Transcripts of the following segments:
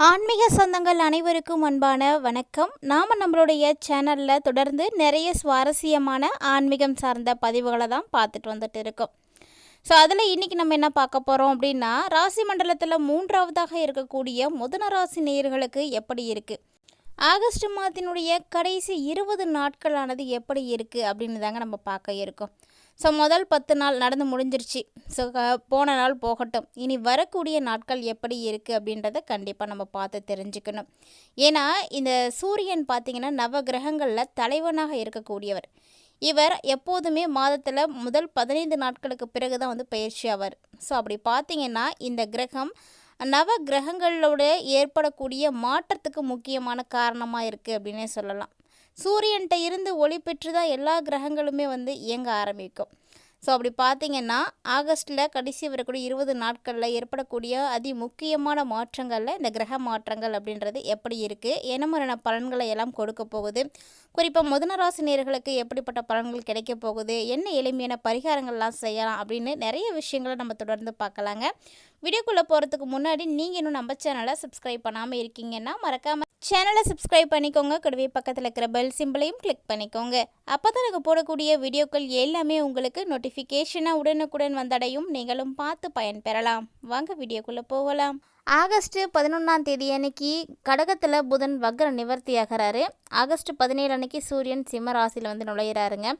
ஆன்மீக சொந்தங்கள் அனைவருக்கும் அன்பான வணக்கம். நாம் நம்மளுடைய சேனலில் தொடர்ந்து நிறைய சுவாரஸ்யமான ஆன்மீகம் சார்ந்த பதிவுகளை தான் பார்த்துட்டு வந்துட்டு இருக்கோம். ஸோ அதில் இன்றைக்கி நம்ம என்ன பார்க்க போகிறோம் அப்படின்னா ராசி மண்டலத்தில் மூன்றாவதாக இருக்கக்கூடிய முதன ராசி நேயர்களுக்கு எப்படி இருக்குது ஆகஸ்ட் மாதத்தினுடைய கடைசி இருபது நாட்களானது எப்படி இருக்குது அப்படின்னு தாங்க நம்ம பார்க்க இருக்கோம். ஸோ முதல் பத்து நாள் நடந்து முடிஞ்சிருச்சு. ஸோ போன நாள் போகட்டும். இனி வரக்கூடிய நாட்கள் எப்படி இருக்குது அப்படின்றத கண்டிப்பாக நம்ம பார்த்து தெரிஞ்சுக்கணும். ஏன்னா இந்த சூரியன் பார்த்திங்கன்னா நவ கிரகங்களில் தலைவனாக இருக்கக்கூடியவர். இவர் எப்போதுமே மாதத்தில் முதல் பதினைந்து நாட்களுக்கு பிறகு தான் வந்து பயிற்சி ஆவார். ஸோ அப்படி பார்த்தீங்கன்னா இந்த கிரகம் நவ கிரகங்களோட ஏற்படக்கூடிய மாற்றத்துக்கு முக்கியமான காரணமாக இருக்குது அப்படின்னே சொல்லலாம். சூரியன்கிட்ட இருந்து ஒளி பெற்று தான் எல்லா கிரகங்களுமே வந்து இயங்க ஆரம்பிக்கும். ஸோ அப்படி பார்த்தீங்கன்னா ஆகஸ்ட்டில் கடைசி வரக்கூடிய இருபது நாட்களில் ஏற்படக்கூடிய அதி முக்கியமான மாற்றங்களில் இந்த கிரக மாற்றங்கள் அப்படின்றது எப்படி இருக்குது என்ன மாதிரியான பலன்களை எல்லாம் கொடுக்க போகுது? குறிப்பாக முதனராசினியர்களுக்கு எப்படிப்பட்ட பலன்கள் கிடைக்க போகுது? என்ன எளிமையான பரிகாரங்கள்லாம் செய்யலாம் அப்படின்னு நிறைய விஷயங்களை நம்ம தொடர்ந்து பார்க்கலாங்க. வீடியோக்குள்ளே போகிறதுக்கு முன்னாடி நீங்கள் இன்னும் நம்ம சேனலை சப்ஸ்கிரைப் பண்ணாமல் இருக்கீங்கன்னா மறக்காமல் சேனலை சப்ஸ்கிரைப் பண்ணிக்கோங்க. கூடவே பக்கத்தில் இருக்கிற பெல் சிம்பிளையும் கிளிக் பண்ணிக்கோங்க. அப்போ தான் எனக்கு போடக்கூடிய வீடியோக்கள் எல்லாமே உங்களுக்கு நோட்டிஃபிகேஷனாக உடனுக்குடன் வந்தடையும். நீங்களும் பார்த்து பயன்பெறலாம் வாங்க வீடியோக்குள்ளே போகலாம். ஆகஸ்ட் பதினொன்றாம் தேதி அன்னைக்கு கடகத்தில் புதன் வக்ர நிவர்த்தி ஆகிறாரு ஆகஸ்ட் பதினேழு அன்னைக்கு சூரியன் சிம்ம ராசியில் வந்து நுழையிறாருங்க.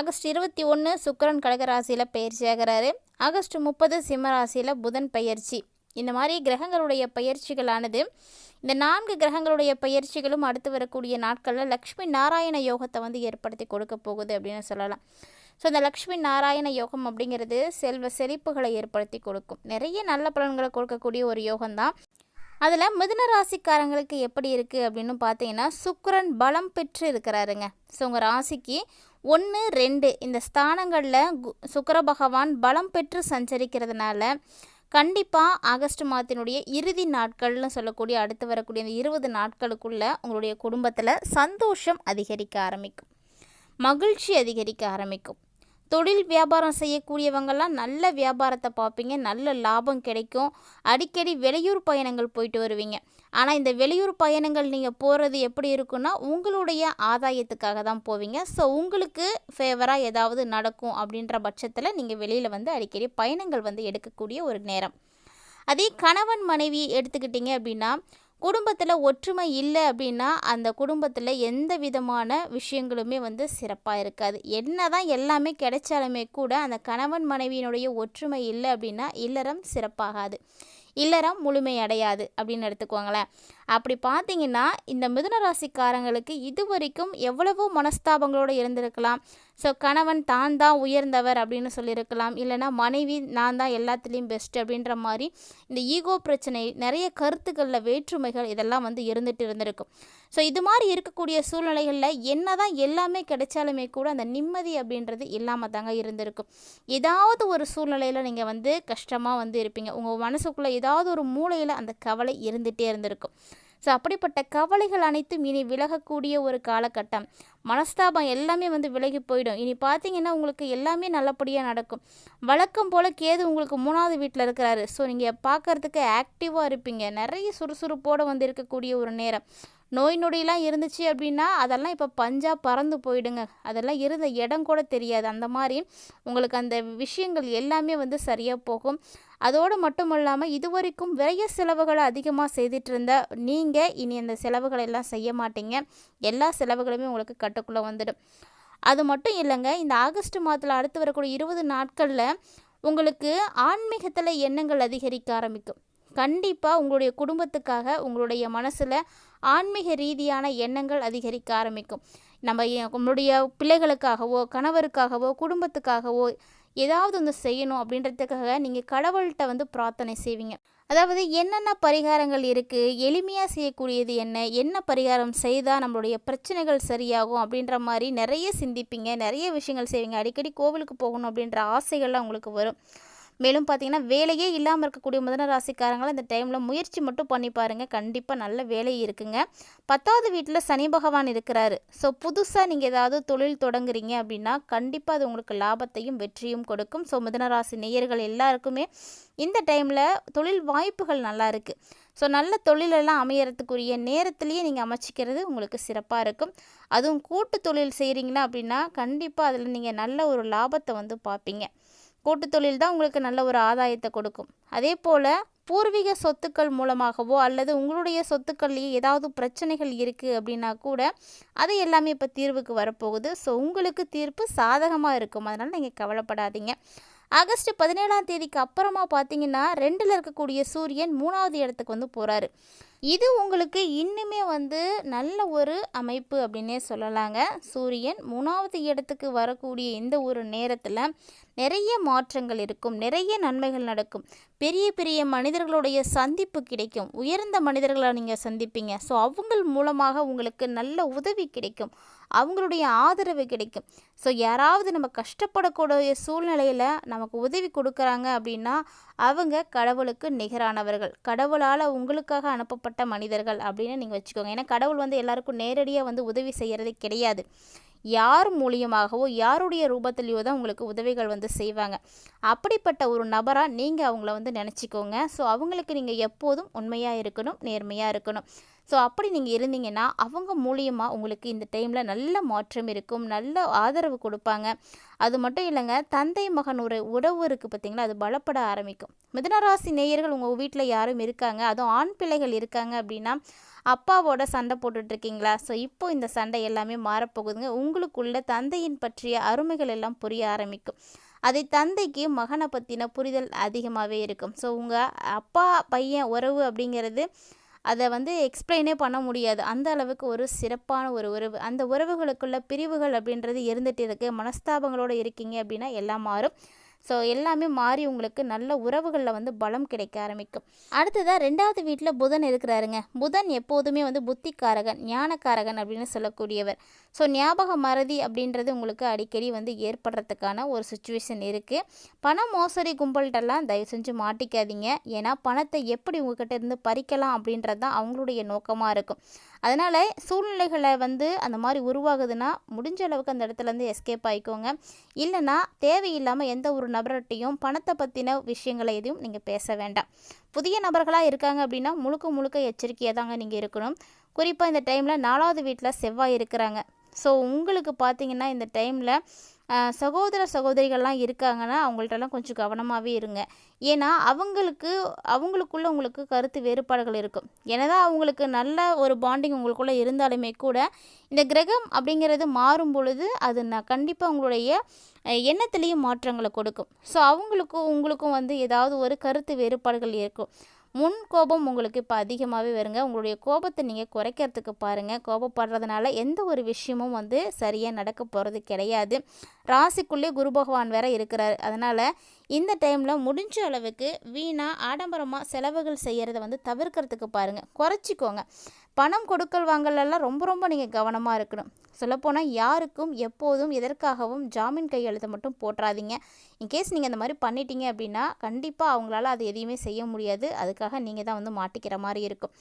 ஆகஸ்ட் இருபத்தி ஒன்று சுக்கரன் கடக ராசியில் பயிற்சி ஆகிறாரு ஆகஸ்ட் முப்பது சிம்ம ராசியில் புதன் பயிற்சி. இந்த மாதிரி கிரகங்களுடைய பயிற்சிகளானது இந்த நான்கு கிரகங்களுடைய பயிற்சிகளும் அடுத்து வரக்கூடிய நாட்களில் லக்ஷ்மி நாராயண யோகத்தை வந்து ஏற்படுத்தி கொடுக்க போகுது அப்படின்னு சொல்லலாம். ஸோ இந்த லக்ஷ்மி நாராயண யோகம் அப்படிங்கிறது செல்வ செழிப்புகளை ஏற்படுத்தி கொடுக்கும். நிறைய நல்ல பலன்களை கொடுக்கக்கூடிய ஒரு யோகம்தான். அதில் மிதுன ராசிக்காரங்களுக்கு எப்படி இருக்குது அப்படின்னு பார்த்தீங்கன்னா சுக்கரன் பலம் பெற்று இருக்கிறாருங்க. ஸோ உங்கள் ராசிக்கு ஒன்று ரெண்டு இந்த ஸ்தானங்களில் சுக்கர பகவான் பலம் பெற்று சஞ்சரிக்கிறதுனால கண்டிப்பாக ஆகஸ்ட் மாதத்தினுடைய இறுதி நாட்கள்னு சொல்லக்கூடிய அடுத்து வரக்கூடிய இந்த இருபது நாட்களுக்குள்ளே உங்களுடைய குடும்பத்தில் சந்தோஷம் அதிகரிக்க ஆரம்பிக்கும். மகிழ்ச்சி அதிகரிக்க ஆரம்பிக்கும். தொழில் வியாபாரம் செய்யக்கூடியவங்கெல்லாம் நல்ல வியாபாரத்தை பார்ப்பீங்க நல்ல லாபம் கிடைக்கும். அடிக்கடி வெளியூர் பயணங்கள் போயிட்டு வருவீங்க. ஆனால் இந்த வெளியூர் பயணங்கள் நீங்கள் போகிறது எப்படி இருக்குன்னா உங்களுடைய ஆதாயத்துக்காக தான் போவீங்க. ஸோ உங்களுக்கு ஃபேவராக ஏதாவது நடக்கும் அப்படின்ற பட்சத்தில் நீங்கள் வெளியில் வந்து அடிக்கடி பயணங்கள் வந்து எடுக்கக்கூடிய ஒரு நேரம். அதே கணவன் மனைவி எடுத்துக்கிட்டிங்க அப்படின்னா குடும்பத்தில் ஒற்றுமை இல்லை அப்படின்னா அந்த குடும்பத்தில் எந்த விதமான விஷயங்களுமே வந்து சிறப்பாக இருக்காது. என்ன தான் எல்லாமே கிடைச்சாலுமே கூட அந்த கணவன் மனைவியினுடைய ஒற்றுமை இல்லை அப்படின்னா இல்லறம் சிறப்பாகாது. இல்லறம் முழுமையடையாது அப்படின்னு எடுத்துக்கோங்களேன். அப்படி பார்த்தீங்கன்னா இந்த மிதுன ராசிக்காரங்களுக்கு இது வரைக்கும் எவ்வளவோ மனஸ்தாபங்களோடு இருந்திருக்கலாம். ஸோ கணவன் தான் தான் உயர்ந்தவர் அப்படின்னு சொல்லியிருக்கலாம். இல்லைனா மனைவி நான் தான் எல்லாத்துலேயும் பெஸ்ட் அப்படின்ற மாதிரி இந்த ஈகோ பிரச்சனை நிறைய கருத்துக்களில் வேற்றுமைகள் இதெல்லாம் வந்து இருந்துட்டு இருந்திருக்கும். ஸோ இது மாதிரி இருக்கக்கூடிய சூழ்நிலைகளில் என்ன தான் எல்லாமே கிடைச்சாலுமே கூட அந்த நிம்மதி அப்படின்றது இல்லாமல் தாங்க இருந்திருக்கும். ஏதாவது ஒரு சூழ்நிலையில் நீங்கள் வந்து கஷ்டமாக வந்து இருப்பீங்க. உங்கள் மனசுக்குள்ளே ஏதாவது ஒரு மூலையில் அந்த கவலை இருந்துகிட்டே இருந்திருக்கும். ஸோ அப்படிப்பட்ட கவலைகள் அனைத்தும் இனி விலகக்கூடிய ஒரு காலகட்டம். மனஸ்தாபம் எல்லாமே வந்து விலகி போயிடும். இனி பார்த்தீங்கன்னா உங்களுக்கு எல்லாமே நல்லபடியாக நடக்கும். வழக்கம் போல் கேது உங்களுக்கு மூணாவது வீட்டில் இருக்கிறாரு. ஸோ நீங்கள் பார்க்குறதுக்கு ஆக்டிவாக இருப்பீங்க. நிறைய சுறுசுறுப்போடு வந்து இருக்கக்கூடிய ஒரு நேரம். நோய் நொடியெலாம் இருந்துச்சு அப்படின்னா அதெல்லாம் இப்போ பஞ்சாக பறந்து போயிடுங்க. அதெல்லாம் இருந்த இடம் கூட தெரியாது. அந்த மாதிரி உங்களுக்கு அந்த விஷயங்கள் எல்லாமே வந்து சரியாக போகும். அதோடு மட்டும் இல்லாமல் இது வரைக்கும் விரைய செலவுகளை அதிகமாக செய்துட்டு இருந்த நீங்கள் இனி அந்த செலவுகளை எல்லாம் செய்ய மாட்டீங்க. எல்லா செலவுகளுமே உங்களுக்கு கட்டுக்குள்ளே வந்துடும். அது மட்டும் இல்லைங்க இந்த ஆகஸ்ட் மாதத்தில் அடுத்து வரக்கூடிய இருபது நாட்களில் உங்களுக்கு ஆன்மீகத்தில் எண்ணங்கள் அதிகரிக்க ஆரம்பிக்கும். கண்டிப்பாக உங்களுடைய குடும்பத்துக்காக உங்களுடைய மனசில் ஆன்மீக ரீதியான எண்ணங்கள் அதிகரிக்க ஆரம்பிக்கும். நம்ம நம்மளுடைய பிள்ளைகளுக்காகவோ கணவருக்காகவோ குடும்பத்துக்காகவோ ஏதாவது ஒன்று செய்யணும் அப்படின்றதுக்காக நீங்கள் கடவுள்கிட்ட வந்து பிரார்த்தனை செய்வீங்க. அதாவது என்னென்ன பரிகாரங்கள் இருக்குது எளிமையாக செய்யக்கூடியது என்ன? என்ன பரிகாரம் செய்தால் நம்மளுடைய பிரச்சனைகள் சரியாகும்? அப்படின்ற மாதிரி நிறைய சிந்திப்பீங்க. நிறைய விஷயங்கள் செய்வீங்க. அடிக்கடி கோவிலுக்கு போகணும் அப்படின்ற ஆசைகள்லாம் உங்களுக்கு வரும். மேலும் பார்த்தீங்கன்னா வேலையே இல்லாமல் இருக்கக்கூடிய மிதன ராசிக்காரங்களை இந்த டைமில் முயற்சி மட்டும் பண்ணி பாருங்கள் கண்டிப்பாக நல்ல வேலை இருக்குங்க. பத்தாவது வீட்டில் சனி பகவான் இருக்கிறாரு. ஸோ புதுசாக நீங்கள் ஏதாவது தொழில் தொடங்குறீங்க அப்படின்னா கண்டிப்பாக அது உங்களுக்கு லாபத்தையும் வெற்றியும் கொடுக்கும். ஸோ மிதனராசி நேயர்கள் எல்லாருக்குமே இந்த டைமில் தொழில் வாய்ப்புகள் நல்லா இருக்குது ஸோ நல்ல தொழிலெல்லாம் அமையறதுக்குரிய நேரத்துலேயே நீங்கள் அமைச்சிக்கிறது உங்களுக்கு சிறப்பாக இருக்கும். அதுவும் கூட்டு தொழில் செய்கிறீங்களா அப்படின்னா கண்டிப்பாக அதில் நீங்கள் நல்ல ஒரு லாபத்தை வந்து பார்ப்பீங்க. கூட்டு தொழில் தான் உங்களுக்கு நல்ல ஒரு ஆதாயத்தை கொடுக்கும். அதே போல் பூர்வீக சொத்துக்கள் மூலமாகவோ அல்லது உங்களுடைய சொத்துக்கள்லேயே ஏதாவது பிரச்சனைகள் இருக்குது அப்படின்னா கூட அது எல்லாமே இப்போ தீர்வுக்கு வரப்போகுது. ஸோ உங்களுக்கு தீர்ப்பு சாதகமாக இருக்கும். அதனால் நீங்கள் கவலைப்படாதீங்க. ஆகஸ்ட் பதினேழாம் தேதிக்கு அப்புறமா பார்த்தீங்கன்னா ரெண்டில் இருக்கக்கூடிய சூரியன் மூணாவது இடத்துக்கு வந்து போகிறாரு இது உங்களுக்கு இன்னுமே வந்து நல்ல ஒரு அமைப்பு அப்படின்னே சொல்லலாங்க. சூரியன் மூணாவது இடத்துக்கு வரக்கூடிய இந்த ஒரு நேரத்தில் நிறைய மாற்றங்கள் இருக்கும் நிறைய நன்மைகள் நடக்கும். பெரிய பெரிய மனிதர்களுடைய சந்திப்பு கிடைக்கும். உயர்ந்த மனிதர்களை நீங்கள் சந்திப்பீங்க. ஸோ அவங்கள் மூலமாக உங்களுக்கு நல்ல உதவி கிடைக்கும். அவங்களுடைய ஆதரவு கிடைக்கும். ஸோ யாராவது நம்ம கஷ்டப்படக்கூடிய சூழ்நிலையில் நமக்கு உதவி கொடுக்குறாங்க அப்படின்னா அவங்க கடவுளுக்கு நிகரானவர்கள். கடவுளால் உங்களுக்காக அனுப்பப்பட்ட மனிதர்கள் அப்படின்னு நீங்கள் வச்சுக்கோங்க. ஏன்னா கடவுள் வந்து எல்லாருக்கும் நேரடியாக வந்து உதவி செய்கிறது கிடையாது. யார் மூலியமாகவோ யாருடைய ரூபத்திலேயோ தான் உங்களுக்கு உதவிகள் வந்து செய்வாங்க. அப்படிப்பட்ட ஒரு நபராக நீங்கள் அவங்கள வந்து நினச்சிக்கோங்க. ஸோ அவங்களுக்கு நீங்கள் எப்போதும் உண்மையாக இருக்கணும் நேர்மையாக இருக்கணும். ஸோ அப்படி நீங்கள் இருந்தீங்கன்னா அவங்க மூலியமாக உங்களுக்கு இந்த டைமில் நல்ல மாற்றம் இருக்கும் நல்ல ஆதரவு கொடுப்பாங்க. அது மட்டும் இல்லைங்க தந்தை மகன் ஒரு உறவு இருக்குது பார்த்தீங்களா அது பலப்பட ஆரம்பிக்கும். மிதனராசி நேயர்கள் உங்கள் வீட்டில் யாரும் இருக்காங்க அதுவும் ஆண் பிள்ளைகள் இருக்காங்க அப்படின்னா அப்பாவோட சண்டை போட்டுட்ருக்கீங்களா ஸோ இப்போ இந்த சண்டை எல்லாமே மாறப்போகுதுங்க. உங்களுக்குள்ள தந்தையின் பற்றிய அருமைகள் எல்லாம் புரிய ஆரம்பிக்கும். அதை தந்தைக்கு மகனை பற்றின புரிதல் அதிகமாகவே இருக்கும். ஸோ உங்கள் அப்பா பையன் உறவு அப்படிங்கிறது அதை வந்து எக்ஸ்பிளைனே பண்ண முடியாது. அந்த அளவுக்கு ஒரு சிறப்பான ஒரு உறவு. அந்த உறவுகளுக்குள்ள பிரிவுகள் அப்படின்றது இருந்துகிட்டு இருக்குது மனஸ்தாபங்களோடு இருக்கீங்க அப்படின்னா எல்லாம் மாறும். ஸோ எல்லாமே மாறி உங்களுக்கு நல்ல உறவுகளில் வந்து பலம் கிடைக்க ஆரம்பிக்கும். அடுத்ததாக ரெண்டாவது வீட்டில் புதன் இருக்கிறாருங்க. புதன் எப்போதுமே வந்து புத்திக்காரகன் ஞானக்காரகன் அப்படின்னு சொல்லக்கூடியவர். ஸோ ஞாபக மறதி அப்படின்றது உங்களுக்கு அடிக்கடி வந்து ஏற்படுறதுக்கான ஒரு சுச்சுவேஷன் இருக்குது பண மோசடி கும்பல்கிட்டலாம் தயவு செஞ்சு மாட்டிக்காதீங்க. ஏன்னா பணத்தை எப்படி உங்ககிட்ட இருந்து பறிக்கலாம் அப்படின்றது தான் அவங்களுடைய நோக்கமாக இருக்கும். அதனால் சூழ்நிலைகளை வந்து அந்த மாதிரி உருவாகுதுன்னா முடிஞ்ச அளவுக்கு அந்த இடத்துலேருந்து எஸ்கேப் ஆகிக்கோங்க இல்லைன்னா தேவையில்லாமல் எந்த ஒரு நபர்கிட்டையும் பணத்தை பற்றின விஷயங்களை எதுவும் நீங்கள் பேச வேண்டாம். புதிய நபர்களாக இருக்காங்க அப்படின்னா முழுக்க முழுக்க எச்சரிக்கையாக தாங்க நீங்கள் இருக்கணும். குறிப்பாக இந்த டைமில் நாலாவது வீட்டில் செவ்வாய் இருக்கிறாங்க. ஸோ உங்களுக்கு பார்த்தீங்கன்னா இந்த டைமில் சகோதர சகோதரிகள்லாம் இருக்காங்கன்னா அவங்கள்ட்டலாம் கொஞ்சம் கவனமாகவே இருங்க. ஏன்னா அவங்களுக்கு அவங்களுக்குள்ள உங்களுக்கு கருத்து வேறுபாடுகள் இருக்கும். என்னதான் அவங்களுக்கு நல்ல ஒரு பாண்டிங் உங்களுக்குள்ளே இருந்தாலுமே கூட இந்த கிரகம் அப்படிங்கிறது மாறும் பொழுது அது நான் கண்டிப்பாக உங்களுடைய எண்ணத்துலேயும் மாற்றங்களை கொடுக்கும். ஸோ அவங்களுக்கும் உங்களுக்கும் வந்து ஏதாவது ஒரு கருத்து வேறுபாடுகள் இருக்கும். முன் கோபம் உங்களுக்கு இப்போ அதிகமாகவே வருங்க. உங்களுடைய கோபத்தை நீங்கள் குறைக்கிறதுக்கு பாருங்கள் கோபப்படுறதுனால எந்த ஒரு விஷயமும் வந்து சரியாக நடக்க போகிறது கிடையாது. ராசிக்குள்ளே குரு பகவான் வேற இருக்கிறார். அதனால் இந்த டைமில் முடிஞ்ச அளவுக்கு வீணாக ஆடம்பரமாக செலவுகள் செய்கிறத வந்து தவிர்க்கிறதுக்கு பாருங்கள் குறைச்சிக்கோங்க. பணம் கொடுக்கல் வாங்கலெல்லாம் ரொம்ப ரொம்ப நீங்கள் கவனமாக இருக்கணும். சொல்லப்போனால் யாருக்கும் எப்போதும் எதற்காகவும் ஜாமீன் கையெழுத்தை மட்டும் போட்டுறாதீங்க இன்கேஸ் நீங்கள் இந்த மாதிரி பண்ணிட்டீங்க அப்படின்னா கண்டிப்பாக அவங்களால அது எதையுமே செய்ய முடியாது. அதுக்காக நீங்கள் தான் வந்து மாட்டிக்கிற மாதிரி இருக்கும்.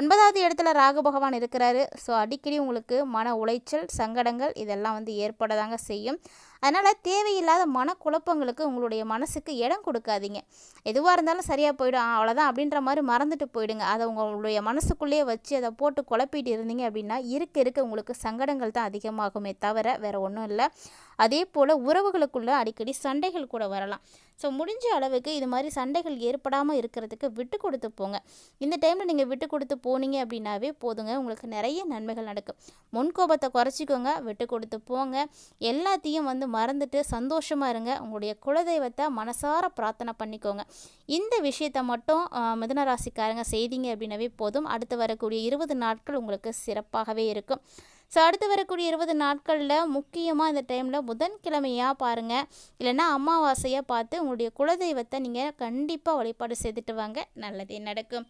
ஒன்பதாவது இடத்துல ராகு பகவான் இருக்கிறாரு. ஸோ அடிக்கடி உங்களுக்கு மன உளைச்சல் சங்கடங்கள் இதெல்லாம் வந்து ஏற்பட தாங்க செய்யும். அதனால் தேவையில்லாத மனக்குழப்பங்களுக்கு உங்களுடைய மனசுக்கு இடம் கொடுக்காதீங்க. எதுவாக இருந்தாலும் சரியாக போயிடும். அவ்வளோதான் அப்படின்ற மாதிரி மறந்துட்டு போயிடுங்க. அதை உங்களுடைய மனசுக்குள்ளேயே வச்சு அதை போட்டு குழப்பிட்டு இருந்தீங்க அப்படின்னா இருக்க இருக்க உங்களுக்கு சங்கடங்கள் தான் அதிகமாகுமே தவிர வேறு ஒன்றும் இல்லை. அதே போல் உறவுகளுக்குள்ளே அடிக்கடி சண்டைகள் கூட வரலாம். ஸோ முடிஞ்ச அளவுக்கு இது மாதிரி சண்டைகள் ஏற்படாமல் இருக்கிறதுக்கு விட்டு கொடுத்து போங்க. இந்த டைமில் நீங்கள் விட்டு கொடுத்து போனீங்க அப்படின்னாவே போதுங்க. உங்களுக்கு நிறைய நன்மைகள் நடக்கும். முன்கோபத்தை குறைச்சிக்கோங்க. விட்டு கொடுத்து போங்க. எல்லாத்தையும் வந்து மறந்துட்டு சந்தோஷமாக இருங்க. உங்களுடைய குலதெய்வத்தை மனசார பிரார்த்தனை பண்ணிக்கோங்க. இந்த விஷயத்தை மட்டும் மிதனராசிக்காரங்க செய்தீங்க அப்படின்னாவே போதும். அடுத்து வரக்கூடிய இருபது நாட்கள் உங்களுக்கு சிறப்பாகவே இருக்கும். ஸோ அடுத்து வரக்கூடிய இருபது நாட்களில் முக்கியமாக இந்த டைமில் புதன்கிழமையாக பாருங்கள் இல்லைன்னா அமாவாசையாக பார்த்து உங்களுடைய குலதெய்வத்தை நீங்கள் கண்டிப்பாக வழிபாடு செய்துட்டு வாங்க. நல்லதே நடக்கும்.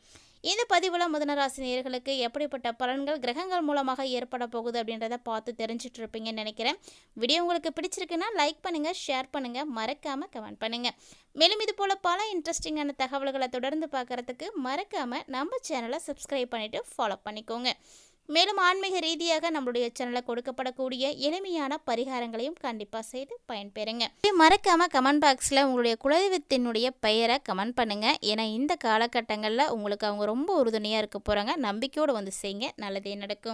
இந்த பதிவில் முதனராசி நேர்களுக்கு எப்படிப்பட்ட பலன்கள் கிரகங்கள் மூலமாக ஏற்பட போகுது அப்படின்றத பார்த்து தெரிஞ்சுட்டு இருப்பீங்கன்னு நினைக்கிறேன். வீடியோ உங்களுக்கு பிடிச்சிருக்குன்னா லைக் பண்ணுங்கள் ஷேர் பண்ணுங்கள் மறக்காமல் கமெண்ட் பண்ணுங்கள் மேலும் இது போல் பல இன்ட்ரெஸ்டிங்கான தகவல்களை தொடர்ந்து பார்க்குறதுக்கு மறக்காமல் நம்ம சேனலை சப்ஸ்கிரைப் பண்ணிவிட்டு ஃபாலோ பண்ணிக்கோங்க. மேலும் ஆன்மீக ரீதியாக நம்மளுடைய சேனலில் கொடுக்கப்படக்கூடிய எளிமையான பரிகாரங்களையும் கண்டிப்பாக செய்து பயன்பெறுங்க. மறக்காமல் கமெண்ட் பாக்ஸில் உங்களுடைய குலதெய்வத்தினுடைய பெயரை கமெண்ட் பண்ணுங்கள் ஏன்னா இந்த காலகட்டங்களில் உங்களுக்கு அவங்க ரொம்ப உறுதுணையாக இருக்க போகிறாங்க நம்பிக்கையோடு வந்து செய்யுங்க நல்லதே நடக்கும்.